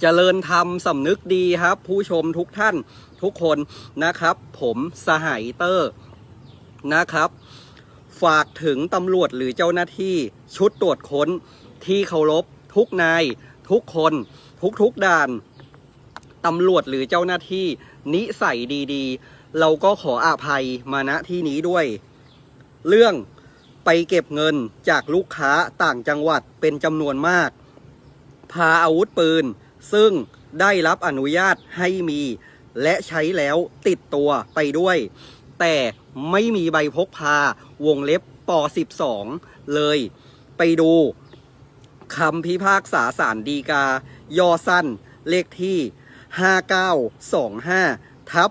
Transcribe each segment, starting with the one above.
เจริญธรรมสำนึกดีครับ ผู้ชมทุกท่านทุกคนนะครับ ผมสหายเตอร์นะครับ ฝากถึงตำรวจหรือเจ้าหน้าที่ชุดตรวจค้นที่เคารพทุกนาย ทุกคน ทุกทุกด่านตำรวจหรือเจ้าหน้าที่ นิสัยดีๆ เราก็ขออาภัยมาณที่นี้ด้วย เรื่องไปเก็บเงินจากลูกค้าต่างจังหวัดเป็นจำนวนมาก พาอาวุธปืน ซึ่งได้รับอนุญาตให้มี และใช้แล้วติดตัวไปด้วย แต่ไม่มีใบพกพาวงเล็บป 12 เลย ไปดูคำพิพากษาสารดีกาย่อสั้น เลขที่ 5925 ทับ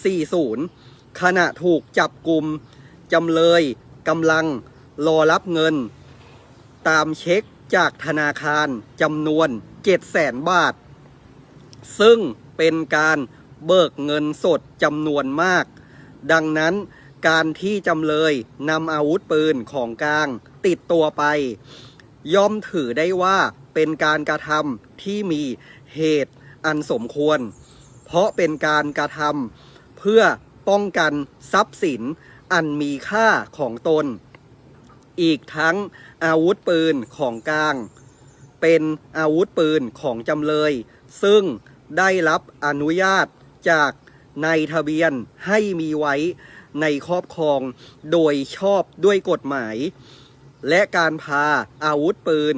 2540 ขณะถูกจับกลุ่มจำเลยกำลังรอรับเงิน ตามเช็คจากธนาคารจำนวน 700,000บาท ซึ่งเป็นการเบิกเงินสดจำนวนมาก ดังนั้นการที่จำเลยนำอาวุธปืนของกลางติดตัวไป ย่อมถือได้ว่าเป็นการกระทำที่มีเหตุอันสมควร เพราะเป็นการกระทำเพื่อป้องกันทรัพย์สินอันมีค่าของตน อีกทั้งอาวุธปืนของกลาง เป็นอาวุธปืนของจำเลย ซึ่งได้รับอนุญาตจากนายทะเบียนให้มีไว้ในครอบครองโดยชอบด้วยกฎหมาย และการพาอาวุธปืน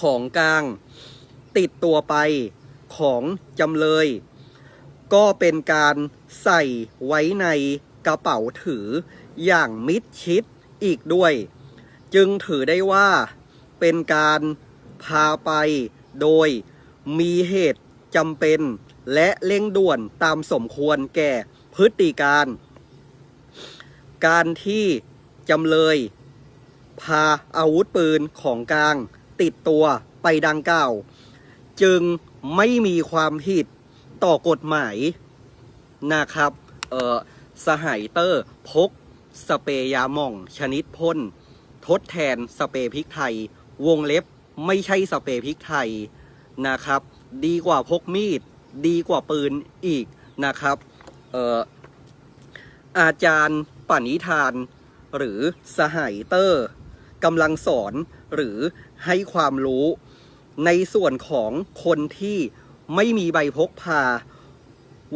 ของกลาง ติดตัวไปของจำเลย ก็เป็นการใส่ไว้ในกระเป๋าถืออย่างมิดชิดอีกด้วย จึงถือได้ว่าเป็นการ พาไปโดยมีเหตุจำเป็นและเร่งด่วนตามสมควรแก่พฤติการ การที่จำเลย พาอาวุธปืนของกลางติดตัวไปดังกล่าว จึงไม่มีความผิดต่อกฎหมายนะครับเออสหายเตอร์พกสเปรย์ยาหม่องชนิดพ่น ทดแทนสเปรย์พริกไทย วงเล็บ ไม่ใช่สเปรย์พริกไทยนะครับ ดีกว่าพกมีด ดีกว่าปืนอีกนะครับเอ่ออาจารย์ปณิธาน หรือสหายเตอร์กำลังสอนหรือให้ความรู้ ในส่วนของคนที่ไม่มีใบพกพา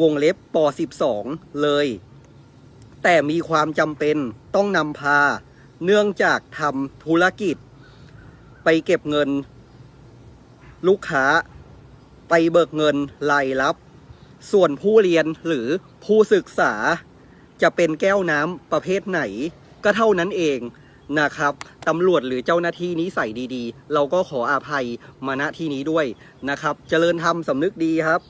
วงเล็บป 12 เลย แต่มีความจำเป็นต้องนำพา เนื่องจากทำธุรกิจ ไปเก็บเงิน ลูกค้า ไปเบิกเงินรายรับ ส่วนผู้เรียนหรือผู้ศึกษา จะเป็นแก้วน้ำประเภทไหน ก็เท่านั้นเองนะครับตำรวจหรือเจ้าหน้าที่นี้ใส่ดีๆ เราก็ขออาภัยมาณที่นี้ด้วยนะครับ เจริญธรรมสำนึกดีครับ